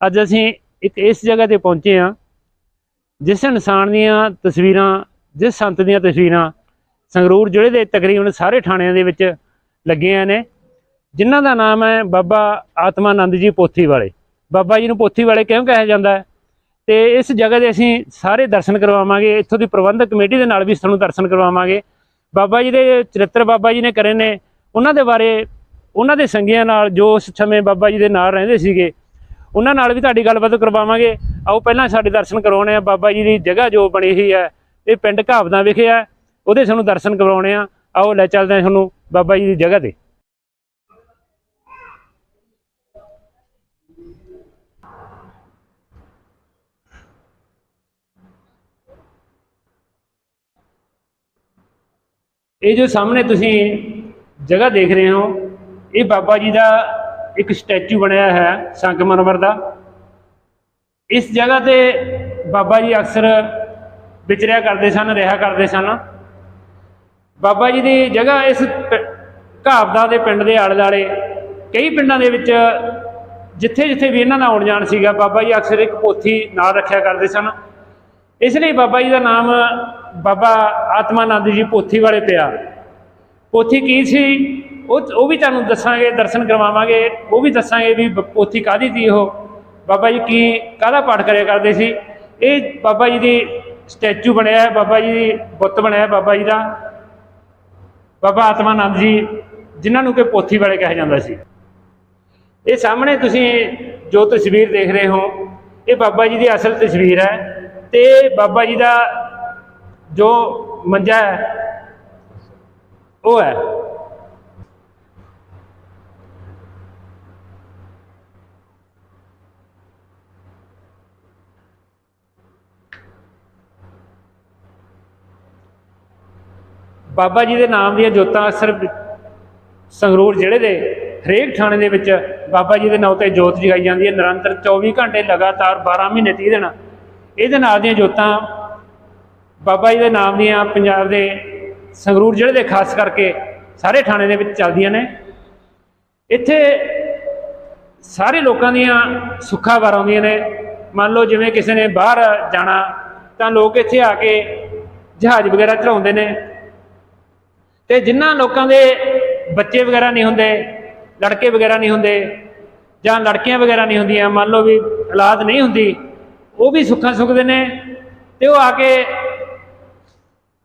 ਅੱਜ ਅਸੀਂ ਇੱਕ ਇਸ ਜਗ੍ਹਾ ਤੇ ਪਹੁੰਚੇ ਹਾਂ, ਜਿਸ ਇਨਸਾਨ ਦੀਆਂ ਤਸਵੀਰਾਂ, ਜਿਸ ਸੰਤ ਦੀਆਂ ਤਸਵੀਰਾਂ ਸੰਗਰੂਰ ਜ਼ਿਲ੍ਹੇ ਦੇ ਤਕਰੀਬਨ ਸਾਰੇ ਥਾਣਿਆਂ ਦੇ ਵਿੱਚ ਲੱਗੀਆਂ ਨੇ, ਜਿਨ੍ਹਾਂ ਦਾ ਨਾਮ ਹੈ ਬਾਬਾ ਆਤਮਾਨੰਦ ਜੀ ਪੋਥੀ ਵਾਲੇ ਬਾਬਾ ਜੀ ਨੂੰ ਪੋਥੀ ਵਾਲੇ ਕਿਉਂ ਕਿਹਾ ਜਾਂਦਾ ਹੈ? ਤੇ ਇਸ ਜਗ੍ਹਾ ਦੇ ਅਸੀਂ ਸਾਰੇ ਦਰਸ਼ਨ ਕਰਵਾਵਾਂਗੇ, ਇੱਥੋਂ ਦੀ ਪ੍ਰਬੰਧਕ ਕਮੇਟੀ ਦੇ ਨਾਲ ਵੀ ਤੁਹਾਨੂੰ ਦਰਸ਼ਨ ਕਰਵਾਵਾਂਗੇ। ਬਾਬਾ ਜੀ ਦੇ ਚਰਿੱਤਰ ਬਾਬਾ ਜੀ ਨੇ ਕਰੇ ਨੇ, ਉਹਨਾਂ ਦੇ ਬਾਰੇ, ਉਹਨਾਂ ਦੇ ਸੰਗੀਆਂ ਨਾਲ ਜੋ ਉਸ ਸਮੇਂ ਬਾਬਾ ਜੀ ਦੇ ਨਾਲ ਰਹਿੰਦੇ ਸੀਗੇ ਉਹਨਾਂ ਨਾਲ ਵੀ ਤੁਹਾਡੀ ਗੱਲਬਾਤ ਕਰਵਾਵਾਂਗੇ। ਆਓ ਪਹਿਲਾਂ ਸਾਡੇ ਦਰਸ਼ਨ ਕਰਵਾਉਣੇ ਆ। ਬਾਬਾ ਜੀ ਦੀ ਜਗ੍ਹਾ ਜੋ ਬਣੀ ਹੋਈ ਹੈ, ਇਹ ਪਿੰਡ ਘਾਵਦਾ ਵਿਖੇ ਹੈ ਉਹਦੇ ਸਾਨੂੰ ਦਰਸ਼ਨ ਕਰਵਾਉਣੇ ਆ। ਆਓ ਲੈ ਚੱਲਦੇ ਹਾਂ ਤੁਹਾਨੂੰ ਬਾਬਾ ਜੀ ਦੀ ਜਗ੍ਹਾ ਤੇ। ਇਹ ਜੋ ਸਾਹਮਣੇ ਤੁਸੀਂ ਜਗ੍ਹਾ ਦੇਖ ਰਹੇ ਹੋ, ਇਹ ਬਾਬਾ ਜੀ ਦਾ ਇੱਕ ਸਟੈਚੂ ਬਣਿਆ ਹੈ ਸੰਗਮਰਮਰ ਦਾ। ਇਸ ਜਗ੍ਹਾ ਤੇ ਬਾਬਾ ਜੀ ਅਕਸਰ ਵਿਚਰਿਆ ਕਰਦੇ ਸਨ, ਰਿਹਾ ਕਰਦੇ ਸਨ। ਬਾਬਾ ਜੀ ਦੀ ਜਗ੍ਹਾ ਇਸ ਪ- ਘਾਬਦਾ ਦੇ ਪਿੰਡ ਦੇ ਆਲੇ ਦੁਆਲੇ ਕਈ ਪਿੰਡਾਂ ਦੇ ਵਿੱਚ ਜਿੱਥੇ ਜਿੱਥੇ ਵੀ ਇਹਨਾਂ ਦਾ ਆਉਣ ਜਾਣ ਸੀਗਾ, ਬਾਬਾ ਜੀ ਅਕਸਰ ਇੱਕ ਪੋਥੀ ਨਾਲ ਰੱਖਿਆ ਕਰਦੇ ਸਨ। ਇਸ ਲਈ ਬਾਬਾ ਜੀ ਦਾ ਨਾਮ ਬਾਬਾ ਆਤਮਾਨੰਦ ਜੀ ਪੋਥੀ ਵਾਲੇ ਪਿਆ। ਪੋਥੀ ਕੀ ਸੀ? ਉਹ ਉਹ ਵੀ ਤੁਹਾਨੂੰ ਦੱਸਾਂਗੇ, ਦਰਸ਼ਨ ਕਰਵਾਵਾਂਗੇ, ਉਹ ਵੀ ਦੱਸਾਂਗੇ ਵੀ ਬ- ਪੋਥੀ ਕਾਦੀ ਸੀ ਉਹ? ਬਾਬਾ ਜੀ ਕੀ, ਕਾਹਦਾ ਪਾਠ ਕਰਿਆ ਕਰਦੇ ਸੀ? ਇਹ ਬਾਬਾ ਜੀ ਦੀ ਸਟੈਚੂ ਬਣਿਆ ਹੈ, ਬਾਬਾ ਜੀ ਦੀ ਬੁੱਤ ਬਣਿਆ ਹੈ ਬਾਬਾ ਜੀ ਦਾ। ਬਾਬਾ ਆਤਮਾਨੰਦ ਜੀ, ਜਿਨ੍ਹਾਂ ਨੂੰ ਕਿ ਪੋਥੀ ਵਾਲੇ ਕਿਹਾ ਜਾਂਦਾ ਸੀ। ਇਹ ਸਾਹਮਣੇ ਤੁਸੀਂ ਜੋ ਤਸਵੀਰ ਦੇਖ ਰਹੇ ਹੋ, ਇਹ ਬਾਬਾ ਜੀ ਦੀ ਅਸਲ ਤਸਵੀਰ ਹੈ ਤੇ ਬਾਬਾ ਜੀ ਦਾ ਜੋ ਮੰਜਾ ਹੈ, ਉਹ ਹੈ। ਬਾਬਾ ਜੀ ਦੇ ਨਾਮ ਦੀਆਂ ਜੋਤਾਂ ਅਕਸਰ ਸੰਗਰੂਰ ਜ਼ਿਲ੍ਹੇ ਦੇ ਹਰੇਕ ਥਾਣੇ ਦੇ ਵਿੱਚ ਬਾਬਾ ਜੀ ਦੇ ਨਾਂ ਤੇ ਜੋਤ ਜਗਾਈ ਜਾਂਦੀ ਹੈ। ਨਿਰੰਤਰ 24 ਘੰਟੇ ਲਗਾਤਾਰ 12 ਮਹੀਨੇ 30 ਦਿਨ ਇਹਦੇ ਨਾਲ ਦੀਆਂ ਜੋਤਾਂ ਬਾਬਾ ਜੀ ਦੇ ਨਾਮ ਦੀਆਂ ਪੰਜਾਬ ਦੇ ਸੰਗਰੂਰ ਜ਼ਿਲ੍ਹੇ ਦੇ ਖਾਸ ਕਰਕੇ ਸਾਰੇ ਥਾਣੇ ਦੇ ਵਿੱਚ ਚੱਲਦੀਆਂ ਨੇ। ਇੱਥੇ ਸਾਰੇ ਲੋਕਾਂ ਦੀਆਂ ਸੁੱਖਾਂ ਵਾਰ ਆਉਂਦੀਆਂ ਨੇ। ਮੰਨ ਲਓ ਜਿਵੇਂ ਕਿਸੇ ਨੇ ਬਾਹਰ ਜਾਣਾ ਤਾਂ ਲੋਕ ਇੱਥੇ ਆ ਕੇ ਜਹਾਜ਼ ਵਗੈਰਾ ਚੜਾਉਂਦੇ ਨੇ। ਤੇ ਜਿਨ੍ਹਾਂ ਲੋਕਾਂ ਦੇ ਬੱਚੇ ਵਗੈਰਾ ਨਹੀਂ ਹੁੰਦੇ, ਲੜਕੇ ਵਗੈਰਾ ਨਹੀਂ ਹੁੰਦੇ, ਜਾਂ ਲੜਕੀਆਂ ਵਗੈਰਾ ਨਹੀਂ ਹੁੰਦੀਆਂ, ਮੰਨ ਲਓ ਵੀ ਔਲਾਦ ਨਹੀਂ ਹੁੰਦੀ, ਉਹ ਵੀ ਸੁੱਖਾਂ ਸੁੱਖਦੇ ਨੇ ਤੇ ਉਹ ਆ ਕੇ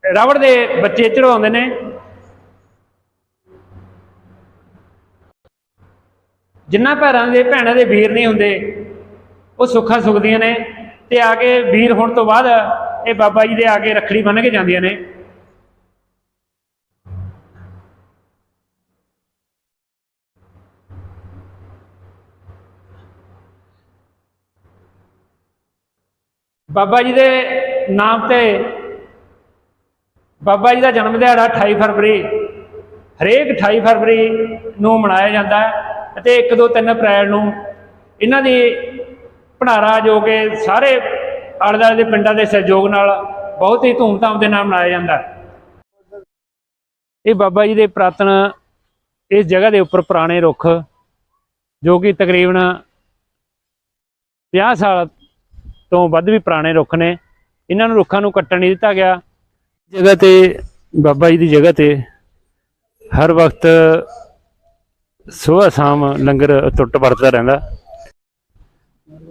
ਰਾਵੜ ਦੇ ਬੱਚੇ ਚੜਾਉਂਦੇ ਨੇ। ਜਿਨ੍ਹਾਂ ਭੈਰਾਂ ਦੇ, ਭੈਣਾਂ ਦੇ ਵੀਰ ਨਹੀਂ ਹੁੰਦੇ, ਉਹ ਸੁੱਖਾਂ ਸੁਖਦੀਆਂ ਨੇ ਤੇ ਆ ਕੇ ਵੀਰ ਹੋਣ ਤੋਂ ਬਾਅਦ ਇਹ ਬਾਬਾ ਜੀ ਦੇ ਆ ਕੇ ਰੱਖੜੀ ਬੰਨ੍ਹ ਕੇ ਜਾਂਦੀਆਂ ਨੇ। ਬਾਬਾ ਜੀ ਦੇ ਨਾਮ ਤੇ ਬਾਬਾ ਜੀ ਦਾ ਜਨਮ ਦਿਹਾੜਾ 28 ਫਰਵਰੀ, ਹਰੇਕ 28 ਫਰਵਰੀ ਨੂੰ ਮਨਾਇਆ ਜਾਂਦਾ ਹੈ ਅਤੇ 1 2 3 ਅਪ੍ਰੈਲ ਨੂੰ ਇਹਨਾਂ ਦੀ ਭੰਡਾਰਾ ਜੋ ਕਿ ਸਾਰੇ ਆਲੇ ਦੁਆਲੇ ਦੇ ਪਿੰਡਾਂ ਦੇ ਸਹਿਯੋਗ ਨਾਲ ਬਹੁਤ ਹੀ ਧੂਮਧਾਮ ਦੇ ਨਾਲ ਮਨਾਇਆ ਜਾਂਦਾ ਇਹ ਬਾਬਾ ਜੀ ਦੇ ਪ੍ਰਾਤਨ ਇਸ ਜਗ੍ਹਾ ਦੇ ਉੱਪਰ ਪੁਰਾਣੇ ਰੁੱਖ ਜੋ ਕਿ ਤਕਰੀਬਨ 50 ਸਾਲ ਤੋਂ ਵੱਧ ਵੀ ਪੁਰਾਣੇ ਰੁੱਖ ਨੇ। ਇਹਨਾਂ ਨੂੰ ਰੁੱਖਾਂ ਨੂੰ ਕੱਟਣ ਨਹੀਂ ਦਿੱਤਾ ਗਿਆ। ਜਗ੍ਹਾ ਤੇ ਬਾਬਾ ਜੀ ਦੀ ਜਗ੍ਹਾ ਤੇ ਹਰ ਵਕਤ ਸਵੇਰ ਸ਼ਾਮ ਲੰਗਰ ਟੁੱਟ ਵਰਤਦਾ ਰਹਿੰਦਾ।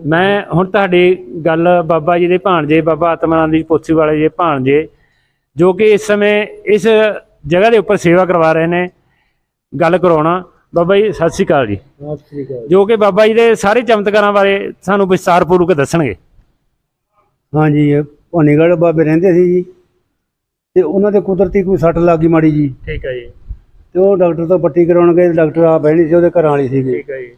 ਮੈਂ ਹੁਣ ਤੁਹਾਡੀ ਗੱਲ ਬਾਬਾ ਜੀ ਦੇ ਭਾਣਜੇ ਬਾਬਾ ਆਤਮਾਨੰਦ ਜੀ ਪੋਥੀ ਵਾਲੇ ਜੀ ਭਾਣਜੇ ਜੋ ਕਿ ਇਸ ਸਮੇਂ ਇਸ ਜਗ੍ਹਾ ਦੇ ਉੱਪਰ ਸੇਵਾ ਕਰਵਾ ਰਹੇ ਨੇ ਗੱਲ ਕਰਾਉਣਾ। ਬਾਬਾ ਜੀ ਸਤਿ ਸ਼੍ਰੀ ਅਕਾਲ ਜੀ। ਜੋ। ਕਿ ਬਾਬਾ ਜੀ ਦੇ ਸਾਰੇ ਚਮਤਕਾਰਾਂ ਬਾਰੇ ਸਾਨੂੰ ਵਿਸਤਾਰਪੂਰਵਕ ਦੱਸਣਗੇ। ਹਾਂਜੀ ਇਹ ਭਵਾਨੀਗੜ੍ਹ ਬਾਬੇ ਰਹਿੰਦੇ ਸੀ ਜੀ। ਤੇ ਉਹਨਾਂ ਦੇ ਕੁਦਰਤੀ ਕੋਈ ਸੱਟ ਲੱਗ ਗਈ ਮਾੜੀ ਜੀ। ਠੀਕ ਹੈ ਜੀ। ਤੇ ਉਹ ਡਾਕਟਰ ਤੋਂ ਪੱਟੀ ਕਰਾਉਣ ਗਏ ਡਾਕਟਰ ਆ ਬਹਿਣੀ ਸੀ ਉਹਦੇ ਘਰਾਂ ਵਾਲੀ ਸੀਗੀ। ਠੀਕ ਹੈ ਜੀ।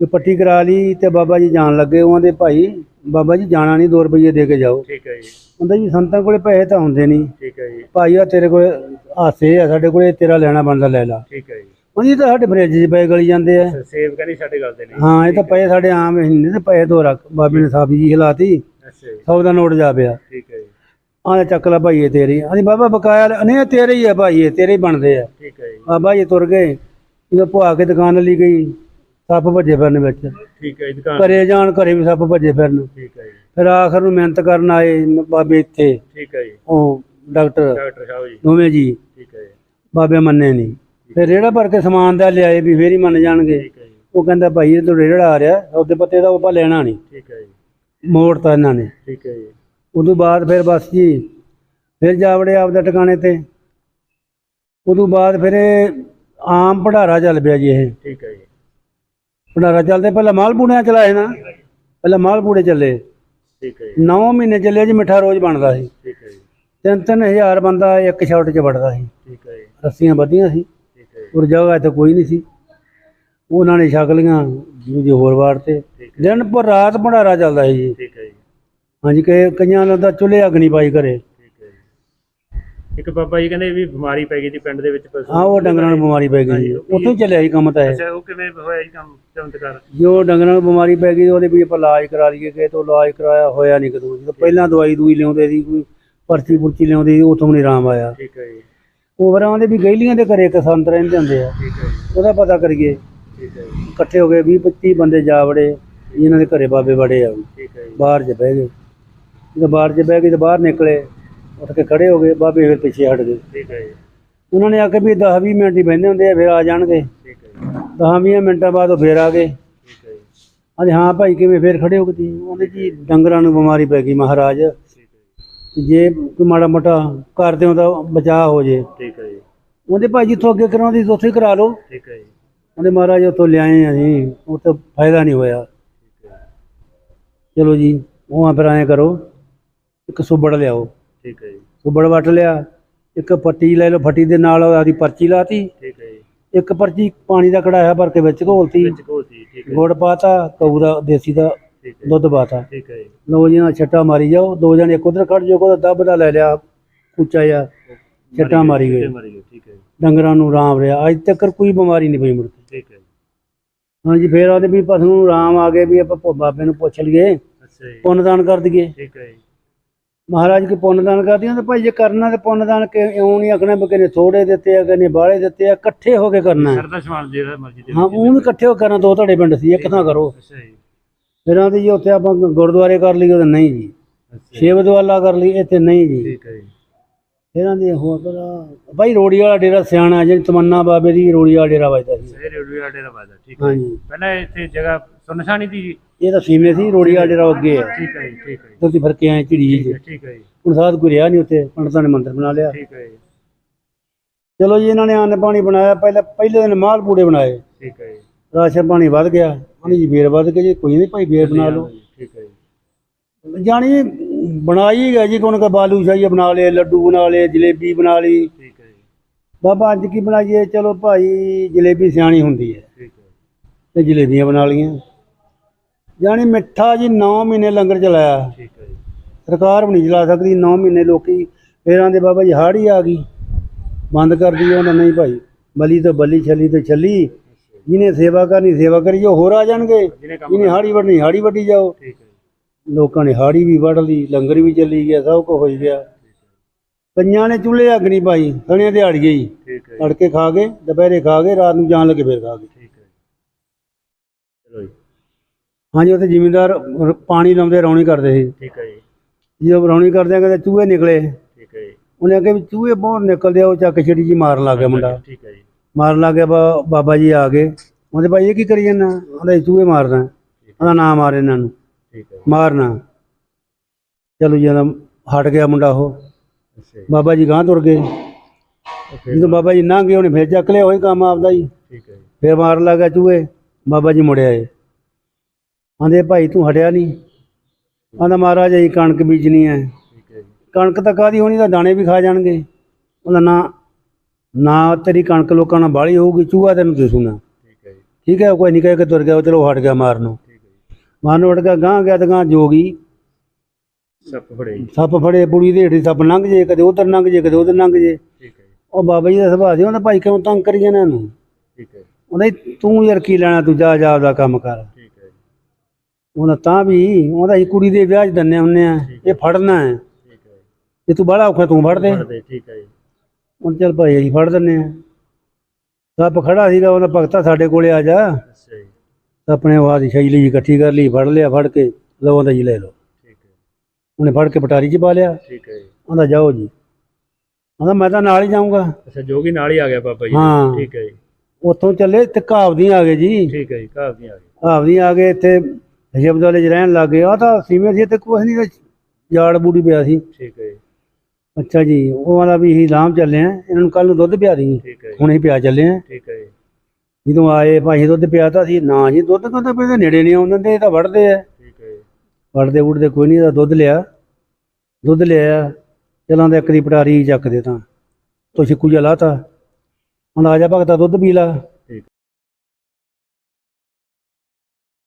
ਤੇ ਪੱਟੀ ਕਰਾ ਲਈ ਤੇ ਬਾਬਾ ਜੀ ਜਾਣ ਲੱਗੇ ਉਹਨਾਂ ਦੇ ਭਾਈ ਬਾਬਾ ਜੀ ਜਾਣਾ ਨਹੀਂ 2 ਰੁਪਏ ਦੇ ਕੇ ਜਾਓ। ਠੀਕ ਹੈ ਜੀ। ਕਹਿੰਦਾ ਜੀ ਸੰਤਾਂ ਕੋਲੇ ਪੈਸੇ ਤਾਂ ਹੁੰਦੇ ਨਹੀਂ। ਠੀਕ ਹੈ ਜੀ। ਭਾਈ ਆ ਤੇਰੇ ਕੋਲੇ ਹਾਸੇ ਆ ਸਾਡੇ ਕੋਲੇ ਤੇਰਾ ਲੈਣਾ ਬਣਦਾ ਲੈ ਲਾ। ਠੀਕ ਹੈ ਜੀ। ਉਹਦੀ ਤਾਂ ਸਾਡੇ ਫਰਿੱਜ 'ਚ ਪਏ ਗਲੀ ਜਾਂਦੇ ਆ। ਸੇਵ ਕਹਿੰਦੀ ਸਾਡੇ ਗੱਲ ਦੇ ਨੇ ਹਾਂ ਇਹ ਤਾਂ ਪਏ ਸਾਡੇ ਆਮ ਹਿੰਦੇ ਤੇ ਪਏ ਤੋਂ ਰੱਖ। ਬਾਬੇ ਨੇ ਸਾਬੀ ਜੀ ਹਿਲਾਤੀ ਅੱਛਾ ਜੀ। ਸੌ ਦਾ ਨੋਟ ਜਾ ਪਿਆ। ਠੀਕ ਹੈ ਜੀ। ਆਹ ਚੱਕ ਲੈ ਭਾਈ ਇਹ ਤੇਰੀ। ਆਂਦੀ ਬਾਬਾ ਬਕਾਇਆ ਲੈ- ਨਹੀਂ ਇਹ ਤੇਰੇ ਹੀ ਆ ਭਾਈ ਇਹ ਤੇਰੇ ਹੀ ਬਣਦੇ ਆ। ਠੀਕ ਹੈ ਜੀ। ਬਾਬਾ ਜੀ ਤੁਰ ਗਏ। ਜਦੋਂ ਭੁਆ ਕੇ ਦੁਕਾਨ ਲਈ ਗਈ। ਸੱਪ ਭੱਜੇ ਫਿਰਨ ਵਿੱਚ। ਠੀਕ ਹੈ ਜੀ ਦੁਕਾਨ ਘਰੇ ਜਾਣ ਘਰੇ ਵੀ ਸੱਪ ਭੱਜੇ ਫਿਰਨ। ਠੀਕ ਹੈ ਜੀ। ਫਿਰ ਆਖਰ ਨੂੰ ਮਿਹਨਤ ਕਰਨ ਆਏ ਬਾਬੇ ਇੱਥੇ। ਠੀਕ ਹੈ ਜੀ। ਉਹ ਡਾਕਟਰ ਡਾਕਟਰ ਸਾਹਿਬ ਜੀ। ਦੋਵੇਂ ਜੀ। ਠੀਕ ਹੈ ਜੀ। ਬਾਬੇ ਮੰਨੇ ਨਹੀਂ ਫਿਰ ਰੇੜਾ ਭਰ ਕੇ ਸਮਾਨ ਦਾ ਲਿਆਏ ਵੀ ਫੇਰ ਹੀ ਮੰਨ ਜਾਣਗੇ। ਠੀਕ ਹੈ ਜੀ। ਉਹ ਕਹਿੰਦਾ ਭਾਈ ਇਹ ਤੋਂ ਰੇੜਾ ਆ ਰਿਹਾ ਉਹਦੇ ਪੱਤੇ ਦਾ ਆਪਾਂ ਲੈਣਾ ਨਹੀਂ ਠੀਕ ਹੈ ਜੀ। ਮੋੜਤਾ ਇਹਨਾਂ ਨੇ। ਠੀਕ ਹੈ ਜੀ। ਉਦੋਂ ਬਾਅਦ ਫਿਰ ਬਸ ਜੀ ਫਿਰ ਜਾ ਵੜੇ ਆਪਦਾ ਟਿਕਾਣੇ ਤੇ। ਉਦੋਂ ਬਾਅਦ ਫਿਰ ਇਹ ਆਮ ਭੰਡਾਰਾ ਚੱਲ ਪਿਆ ਜੀ ਇਹ। ਠੀਕ ਹੈ ਜੀ। ਭੰਡਾਰਾ ਚੱਲਦੇ ਪਹਿਲਾਂ ਮਾਲਪੂੜਿਆਂ ਚਲਾਏ ਨਾ। ਪਹਿਲਾਂ ਮਾਲਪੂੜੇ ਚੱਲੇ। ਠੀਕ ਹੈ ਜੀ। 9 ਮਹੀਨੇ ਚੱਲੇ ਜੀ ਮਿੱਠਾ ਰੋਜ਼ ਬਣਦਾ ਸੀ। ਠੀਕ ਹੈ ਜੀ। ਤਿੰਨ ਤਿੰਨ ਹਜ਼ਾਰ ਬੰਦਾ ਇੱਕ ਸ਼ਾਟ 'ਚ ਵੜਦਾ ਸੀ। ਠੀਕ ਹੈ ਜੀ। ਰੱਸੀਆਂ ਬੱਧੀਆਂ ਸੀ। ਠੀਕ ਹੈ ਜੀ। ਔਰ ਜਗ੍ਹਾ ਇੱਥੇ ਕੋਈ ਨਹੀਂ ਸੀ। ਉਹਨਾਂ ਨੇ ਛਕ ਲੀਆਂ ਦੂਜੇ ਹੋਰ ਵਾਰ ਤੇ। ਦਿਨ ਪਰ ਰਾਤ ਭੰਡਾਰਾ ਚੱਲਦਾ ਸੀ ਜੀ। ਠੀਕ ਹੈ ਜੀ। ਹਾਂਜੀ ਕਿ ਕਈਆਂ ਦਾ ਤਾਂ ਚੁੱਲ੍ਹੇ ਅੱਗ ਨਹੀਂ ਪਾਈ ਕਰੇ ਠੀਕ ਹੈ ਜੀ। ਇੱਕ ਬਾਬਾ ਜੀ ਕਹਿੰਦੇ ਵੀ ਬਿਮਾਰੀ ਪੈ ਗਈ ਸੀ ਪਿੰਡ ਦੇ ਵਿੱਚ ਪਸ਼ੂ। ਹਾਂ ਉਹ ਡੰਗਰਾਂ ਨੂੰ ਬਿਮਾਰੀ ਪੈ ਗਈ ਜੀ ਉੱਥੋਂ ਹੀ ਚੱਲਿਆ ਸੀ ਕੰਮ ਤਾਂ ਇਹ। ਅੱਛਾ ਉਹ ਕਿਵੇਂ ਹੋਇਆ ਜੀ ਕੰਮ ਚਮਤਕਾਰ? ਜੋ ਡੰਗਰਾਂ ਨੂੰ ਬਿਮਾਰੀ ਪੈ ਗਈ ਉਹਦੇ ਵੀ ਆਪਾਂ ਇਲਾਜ ਕਰਾ ਲਈਏ ਕਿ ਤੋਂ ਇਲਾਜ ਕਰਾਇਆ ਹੋਇਆ ਨਹੀਂ ਕਦੋਂ। ਜਦੋਂ ਪਹਿਲਾਂ ਦਵਾਈ ਦੂਈ ਲਿਆਉਂਦੇ ਸੀ ਕੋਈ ਪਰਚੀ ਪੁਰਚੀ ਲਿਆਉਂਦੇ ਸੀ ਉਥੋਂ ਨਹੀਂ ਆਰਾਮ ਆਇਆ। ਠੀਕ ਹੈ ਜੀ। ਉਹ ਵਰਾਂ ਦੇ ਵੀ ਗੈਲੀਆਂ ਦੇ ਘਰੇ ਇੱਕ ਸੰਤ ਰਹਿੰਦੇ ਹੁੰਦੇ ਆ। ਠੀਕ ਹੈ ਜੀ। ਉਹਦਾ ਪਤਾ ਕਰੀਏ। ਇਕੱਠੇ ਹੋ ਗਏ 20 25 ਬੰਦੇ ਜਾ ਵੜੇ ਇਹਨਾਂ ਦੇ ਘਰੇ ਬਾਬੇ ਵੜੇ ਆ। ਬਾਹਰ 'ਚ ਬਹਿ ਗਏ। ਜਦੋਂ ਬਾਹਰ 'ਚ ਬਹਿ ਗਏ ਤੇ ਬਾਹਰ ਨਿਕਲੇ ਉੱਠ ਕੇ ਖੜੇ ਹੋ ਗਏ ਬਾਬੇ ਫਿਰ ਪਿੱਛੇ ਹਟ ਗਏ। ਠੀਕ ਹੈ ਜੀ। ਉਹਨਾਂ ਨੇ ਆ ਕੇ ਵੀ 10 20 ਮਿੰਟ ਹੀ ਬਹਿੰਦੇ ਹੁੰਦੇ ਆ ਫਿਰ ਆ ਜਾਣਗੇ। ਠੀਕ ਹੈ ਜੀ। 10 20 ਮਿੰਟਾਂ ਬਾਅਦ ਉਹ ਫੇਰ ਆ ਗਏ। ਠੀਕ ਹੈ ਜੀ। ਹਾਂਜੀ ਹਾਂ ਭਾਈ ਕਿਵੇਂ ਫੇਰ ਖੜੇ ਹੋ ਗਏ ਤੁਸੀਂ? ਉਹਦੇ ਜੀ ਡੰਗਰਾਂ ਨੂੰ ਬਿਮਾਰੀ ਪੈ ਗਈ ਮਹਾਰਾਜ। ਜੀ। ਕੋਈ ਮਾੜਾ ਮੋਟਾ ਕਰਦੇ ਹੋ ਤਾਂ ਬਚਾਅ ਹੋ ਜੇ। ਠੀਕ ਹੈ ਜੀ। ਉਹਦੇ ਭਾਈ ਜਿੱਥੋਂ ਅੱਗੇ ਕਰਾਉਂਦੀ ਉੱਥੇ ਕਰਾ ਲਓ। ਠੀਕ ਹੈ ਜੀ। ਉਹਦੇ ਮਹਾਰਾਜ ਉੱਥੋਂ ਲਿਆਏ ਆ ਜੀ ਉਹ ਤਾਂ ਫਾਇਦਾ ਨਹੀਂ ਹੋਇਆ। ਚਲੋ ਜੀ ਉਹ ਫਿਰ ਐਂ ਕਰੋ ਇੱਕ ਸੁਬੜ ਲਿਆਓ। ਠੀਕ ਹੈ ਜੀ। ਸੁਬੜ ਵੱਟ ਲਿਆ ਇੱਕ ਪੱਟੀ ਲੈ ਲਓ ਫੱਟੀ ਦੇ ਨਾਲ ਉਹਦੀ ਪਰਚੀ ਲਾਤੀ। ਠੀਕ ਹੈ ਜੀ। ਇੱਕ ਪਰਚੀ ਪਾਣੀ ਦਾ ਕੜਾਇਆ ਭਰ ਕੇ ਵਿੱਚ ਘੋਲਤੀ। ਵਿੱਚ ਕੋਸੀ ਠੀਕ ਹੈ ਗੁੜ ਪਾਤਾ ਕਊ ਦਾ ਦੇਸੀ ਦਾ ਦੁੱਧ ਪਾਤਾ। ਠੀਕ ਹੈ ਜੀ। ਲੋ ਜੀ ਨਾਲ ਛੱਟਾ ਮਾਰੀ ਜਾਓ ਦੋ ਜਣੇ ਇੱਕ ਉਧਰ ਖੜ ਜਾਓ ਕੋਦਾ ਦੱਬ ਦਾ ਲੈ ਲਿਆ ਉੱਚਾ ਜਿਹਾ। ਛੱਟਾਂ ਮਾਰੀ ਗਏ। ਠੀਕ ਹੈ ਜੀ। ਡੰਗਰਾਂ ਨੂੰ ਆਰਾਮ ਰਿਹਾ ਅੱਜ ਤੱਕ ਕੋਈ ਬਿਮਾਰੀ ਨਹੀਂ ਪਈ ਮੁੜ ਠੀਕ ਹੈ ਜੀ। ਹਾਂਜੀ ਫੇਰ ਉਹਦੇ ਵੀ ਪਸ਼ੂ ਨੂੰ ਆਰਾਮ ਆ ਗਏ ਵੀ ਆਪਾਂ ਭੋ- ਬਾਬੇ ਨੂੰ ਪੁੱਛ ਲਈਏ ਅੱਛਾ ਜੀ। ਪੁੰਨਦਾਨ ਕਰ ਦਈਏ। ਠੀਕ ਹੈ ਜੀ। ਮਹਾਰਾਜ ਕੇ ਪੁੰਨਦਾਨ ਕਰਦੀਆਂ ਤੇ ਭਾਈ ਜੇ ਕਰਨਾ ਤੇ ਪੁੰਨਦਾਨ ਕਿ ਇਉਂ ਨਹੀਂ ਆਖਣਾ ਵੀ ਕਿਨੇ ਥੋੜੇ ਦਿੱਤੇ ਆ ਕਿਨੇ ਬਾਹਲੇ ਦਿੱਤੇ ਆ ਇਕੱਠੇ ਹੋ ਕੇ ਕਰਨਾ। ਹੈ। ਸਰਦਾ ਸਮਾਨ ਜਿਹੜਾ ਮਰਜ਼ੀ ਦੇ ਹਾਂ ਉਹ ਵੀ ਇਕੱਠੇ ਹੋ ਕੇ ਕਰਨਾ ਦੋ ਤੁਹਾਡੇ ਪਿੰਡ ਸੀ ਇੱਕ ਥਾਂ ਕਰੋ। ਅੱਛਾ ਜੀ। ਫਿਰ ਆਂਦੇ ਜੀ ਉੱਥੇ ਆਪਾਂ ਗੁਰਦੁਆਰੇ ਕਰ ਲਈਏ ਤਾਂ ਨਹੀਂ ਜੀ। ਅੱਛਾ ਸ਼ਿਵ ਦੁਆਲਾ ਕਰ ਲਈ ਇੱਥੇ ਨਹੀਂ ਜੀ। ਠੀਕ ਹੈ ਜੀ। ਫਿਰ ਆਂਦੇ ਹੋ ਕਰਾ ਭਾਈ ਰੋੜੀ ਵਾਲਾ ਡੇਰਾ ਸਿਆਣਾ ਜਿਹੜੀ ਤਮੰਨਾ ਬਾਬੇ ਦੀ ਰੋੜੀ ਵਾਲਾ ਡੇਰਾ ਵੱਜਦਾ ਸੀ। ਇਹ ਰੇਡੀਓ ਆਡੇ ਦਾ ਵਾਦਾ ਠੀਕ ਹੈ ਹਾਂਜੀ। ਪਹਿਲਾਂ ਇੱਥੇ ਜਗ੍ਹਾ ਸੁਨਸਾਨੀ ਦੀ ਜੀ? ਇਹ ਤਾਂ ਸੀਮੇ ਸੀ ਰੋੜੀ ਵਾਲਾ ਡੇਰਾ ਅੱਗੇ। ਹੈ ਠੀਕ ਹੈ ਜੀ ਠੀਕ ਹੈ ਜੀ। ਤੁਸੀਂ ਫਿਰ ਕੇ ਆਏ ਝਿੜੀ ਜੀ ਠੀਕ ਹੈ ਜੀ। ਹੁਣ ਸਾਧ ਕੋਈ ਰਿਹਾ ਨਹੀਂ ਉੱਥੇ ਪੰਡਤਾਂ ਨੇ ਮੰਦਿਰ ਬਣਾ ਲਿਆ। ਠੀਕ ਹੈ ਜੀ। ਚਲੋ ਜੀ ਇਹਨਾਂ ਨੇ ਅੰਨ ਪਾਣੀ ਬਣਾਇਆ ਪਹਿਲਾਂ ਪਹਿਲੇ ਦਿਨ ਮਾਲ ਪੂੜੇ ਬਣਾਏ। ਠੀਕ ਹੈ ਜੀ। ਰਾਸ਼ਨ ਪਾਣੀ ਵੱਧ ਗਿਆ ਕਹਿੰਦੇ ਜੀ ਬੇਰ ਵੱਧ ਕੇ ਜੀ ਕੋਈ ਨਹੀਂ ਭਾਈ ਬੇਰ ਬਣਾ ਲਓ। ਠੀਕ ਹੈ ਜੀ। ਜਾਣੀ ਬਣਾਈ ਗਿਆ ਜੀ ਕੋਣ ਕਾ ਬਾਲੂ ਸ਼ਾਹੀ ਬਣਾ ਲਏ ਲੱਡੂ ਬਣਾ ਲਏ ਜਲੇਬੀ ਬਣਾ ਲਈ। ਠੀਕ ਹੈ ਜੀ। ਬਾਬਾ ਅੱਜ ਕੀ ਬਣਾਈਏ? ਚਲੋ ਭਾਈ ਜਲੇਬੀ ਸਿਆਣੀ ਹੁੰਦੀ ਹੈ। ਠੀਕ ਹੈ। ਤੇ ਜਲੇਬੀਆਂ ਬਣਾ ਲਈਆਂ। ਜਾਣੀ ਮਿੱਠਾ ਜੀ 9 ਮਹੀਨੇ ਲੰਗਰ ਚਲਾਇਆ। ਠੀਕ ਹੈ ਜੀ। ਸਰਕਾਰ ਵੀ ਨਹੀਂ ਚਲਾ ਸਕਦੀ 9 ਮਹੀਨੇ ਲੋਕੀ ਫੇਰ ਆਂਦੇ ਬਾਬਾ ਜੀ ਹਾੜੀ ਆ ਗਈ। ਬੰਦ ਕਰ ਦਈਏ ਉਹਨਾਂ ਨਹੀਂ ਭਾਈ। ਬਲੀ ਤੋਂ ਬਲੀ ਛਲੀ ਤੋਂ ਛਲੀ। ਜਿਹਨੇ ਸੇਵਾ ਕਰਨੀ ਸੇਵਾ ਕਰੀ ਜੋ ਹੋਰ ਆ ਜਾਣਗੇ। ਜਿਹਨੇ ਹਾੜੀ ਵੜਨੀ ਹਾੜੀ ਵੱਢੀ ਜਾਓ। ਠੀਕ ਹੈ। ਲੋਕਾਂ ਨੇ ਹਾੜੀ ਵੀ ਵੜ ਲਈ ਲੰਗਰ ਵੀ ਚੱਲੀ ਗਿਆ ਸਭ ਕੁਝ ਹੋ ਗਿਆ। ਕਈਆਂ ਨੇ ਚੁੱਲ੍ਹੇ ਅੱਗ ਨਹੀਂ ਪਾਈ ਸਣੇ ਦਿਹਾੜੀਏ ਹੀ ਠੀਕ ਹੈ ਜੀ, ਤੜਕੇ ਖਾ ਗਏ ਦੁਪਹਿਰੇ ਖਾ ਗਏ ਰਾਤ ਨੂੰ ਜਾਣ ਲੱਗੇ ਫੇਰ ਖਾ ਗਏ। ਠੀਕ ਹੈ ਜੀ। ਚਲੋ ਜੀ। ਹਾਂਜੀ ਉੱਥੇ ਜ਼ਿਮੀਂਦਾਰ ਰ- ਪਾਣੀ ਲਾਉਂਦੇ ਰੌਣੀ ਕਰਦੇ ਸੀ। ਠੀਕ ਹੈ ਜੀ। ਜਦੋਂ ਰੌਣੀ ਕਰਦੇ ਕਹਿੰਦੇ ਚੂਹੇ ਨਿਕਲੇ। ਠੀਕ ਹੈ ਜੀ। ਉਹਨੇ ਆਖਿਆ ਵੀ ਚੂਹੇ ਬਹੁਤ ਨਿਕਲਦੇ ਆ ਉਹ ਚੱਕ ਛੜੀ ਜੀ ਮਾਰਨ ਲੱਗ ਗਿਆ ਮੁੰਡਾ। ਠੀਕ ਹੈ ਜੀ। ਮਾਰਨ ਲੱਗ ਗਿਆ ਬਾ- ਬਾਬਾ ਜੀ ਆ ਗਏ। ਉਹਦੇ ਭਾਈ ਇਹ ਕੀ ਕਰੀ ਜਾਂਦਾ? ਉਹਦਾ ਚੂਹੇ ਮਾਰਦਾ। ਉਹਦਾ ਨਾਂ ਮਾਰ ਇਹਨਾਂ ਨੂੰ। ਠੀਕ ਹੈ। ਮਾਰਨਾ। ਚਲੋ ਜੀ ਉਹਦਾ ਹਟ ਗਿਆ ਮੁੰਡਾ ਉਹ। ਅੱਛਾ ਜੀ। ਬਾਬਾ ਜੀ ਗਾਂ ਤੁਰ ਗਏ। ਜਦੋਂ ਬਾਬਾ ਜੀ ਲੰਘ ਗਏ ਉਹਨੇ ਫੇਰ ਚੱਕ ਲਿਆ ਉਹੀ ਕੰਮ ਆਪਦਾ ਜੀ। ਠੀਕ ਹੈ ਜੀ। ਫੇਰ ਮਾਰਨ ਲੱਗਾ ਚੂਹੇ। ਬਾਬਾ ਜੀ ਮੁੜਿਆ ਏ ਆਂਦੇ ਭਾਈ ਤੂੰ ਹਟਿਆ ਨਹੀਂ। ਆਂਦਾ ਮਹਾਰਾਜ ਜੀ ਕਣਕ ਬੀਜਣੀ ਹੈ। ਠੀਕ ਹੈ ਜੀ। ਕਣਕ ਤਾਂ ਕਾਦੀ ਹੋਣੀ ਤਾਂ ਦਾਣੇ ਵੀ ਖਾ ਜਾਣਗੇ। ਉਹਦਾ ਨਾ ਨਾ ਤੇਰੀ ਕਣਕ ਲੋਕਾਂ ਨਾਲ ਬਾਲੀ ਹੋਊਗੀ ਚੂਹਾ ਤੈਨੂੰ ਦਿਸੂਣਾ ਠੀਕ ਹੈ ਜੀ। ਠੀਕ ਹੈ ਕੋਈ ਨਹੀਂ ਕਹਿ ਕੇ ਤੁਰ ਗਿਆ ਉਹ ਚਲੋ ਹਟ ਗਿਆ ਮਾਰਨੋਂ ਮਾਰਨੋਂ ਹਟ ਗਿਆ ਗਾਂ ਗਿਆ ਤਾਂ ਗਾਂ ਜੋਗੀ। ਸੱਪ ਫੜੇ। ਸੱਪ ਫੜੇ ਪੁੜੀ ਦੇ ਹੇਠੀ ਸੱਪ ਲੰਘ ਜੇ ਕਦੇ ਉਧਰ ਲੰਘ ਜੇ ਕਦੇ ਉਧਰ ਲੰਘ ਜੇ। ਠੀਕ ਹੈ ਉਹ ਬਾਬਾ ਜੀ ਦਾ ਸੁਭਾਅ ਸੀ ਉਹਦਾ ਭਾਈ ਕਿਉਂ ਤੰਗ ਕਰੀ ਜਾਣਾ ਇਹਨੂੰ? ਠੀਕ ਹੈ ਜੀ, ਉਹਦਾ ਤੂੰ ਯਾਰ ਕੀ ਲੈਣਾ ਤੂੰ ਜਾ ਜਾ ਆਪਦਾ ਕੰਮ ਕਰ। ਠੀਕ ਹੈ ਜੀ, ਉਹਦਾ ਤਾਂ ਵੀ ਉਹਦਾ ਹੀ ਕੁੜੀ ਦੇ ਵਿਆਹ 'ਚ ਦੰਨੇ ਹੁੰਨੇ ਆ ਇਹ ਫੜਨਾ ਹੈ। ਠੀਕ ਹੈ ਜੀ। ਤੂੰ ਬੜਾ ਔਖਾ ਤੂੰ ਫੜ ਦੇ ਫੜਦੇ ਠੀਕ ਹੈ ਉਹ ਚੱਲ ਭਾਈ ਅਸੀਂ ਫੜ ਦਿੰਨੇ ਆ। ਸੱਪ ਖੜਾ ਸੀਗਾ ਉਹਦਾ ਭਗਤਾ ਸਾਡੇ ਕੋਲੇ ਆ ਜਾ। ਅੱਛਾ ਜੀ। ਆਪਣੇ ਆਦੀ ਸ਼ੈਲੀ ਜੀ ਇਕੱਠੀ ਕਰ ਲਈ ਫੜ ਲਿਆ ਫੜ ਕੇ ਲਵੋਂ ਦਾ ਜੀ ਲੈ ਲਓ। ਠੀਕ ਹੈ। ਉਹਨੇ ਫੜ ਕੇ ਪਟਾਰੀ 'ਚ ਪਾ ਲਿਆ। ਠੀਕ ਹੈ ਜੀ। ਆਂਦਾ ਜਾਓ ਜੀ। ਆਂਦਾ ਮੈਂ ਤਾਂ ਨਾਲ ਹੀ ਜਾਊਂਗਾ। ਅੱਛਾ ਜੋਗੀ ਨਾਲ ਹੀ ਆ ਗਿਆ ਬਾਬਾ ਜੀ। ਹਾਂ। ਠੀਕ ਹੈ ਜੀ। ਉੱਥੋਂ ਚੱਲੇ ਤੇ ਘਾਵਦੀ ਆ ਗਏ ਜੀ। ਠੀਕ ਹੈ ਜੀ ਘਰ ਦੀ ਆ ਗਈ ਘਾਵਦੀ ਆ ਗਏ ਇੱਥੇ ਹਜਬਦ ਵਾਲੇ 'ਚ ਰਹਿਣ ਲੱਗ ਗਏ। ਆ ਤਾਂ ਸੀਮੇ ਸੀ ਤੇ ਕੁਛ ਨਹੀਂ ਜਾੜ ਬੂੜੀ ਪਿਆ ਸੀ। ਠੀਕ ਹੈ ਜੀ। ਅੱਛਾ ਜੀ ਉਹ ਵਾਲਾ ਵੀ ਅਸੀਂ ਲਾਮ ਚੱਲੇ ਆ ਇਹਨਾਂ ਨੂੰ ਕੱਲ ਨੂੰ ਦੁੱਧ ਪਿਆ ਦੀ। ਠੀਕ ਹੈ ਜੀ। ਹੁਣ ਪਿਆ ਚੱਲੇ ਆ ਠੀਕ ਹੈ ਜੀ। ਜਦੋਂ ਆਏ ਭਾਈ ਦੁੱਧ ਪਿਆ ਤਾਂ ਸੀ ਨਾ ਜੀ ਦੁੱਧ ਤੇ ਨੇੜੇ ਨਹੀਂ ਆਉਂਦੇ ਤੇ ਇਹ ਤਾਂ ਵੜਦੇ ਆ। ਠੀਕ ਹੈ ਵੜਦੇ ਉੜਦੇ ਕੋਈ ਨਹੀਂ ਦਾ ਦੁੱਧ ਲਿਆ। ਦੁੱਧ ਲਿਆ ਚਲਾਂ ਦਾ ਇੱਕ ਦੀ ਪਟਾਰੀ ਚੱਕ ਦੇ ਤਾਂ। ਤੋ ਛਿੱਕੂ ਜਿਹਾ ਲਾਤਾ। ਹੁਣ ਆ ਜਾ ਭਗਤਾ ਦੁੱਧ ਪੀ ਲਾ।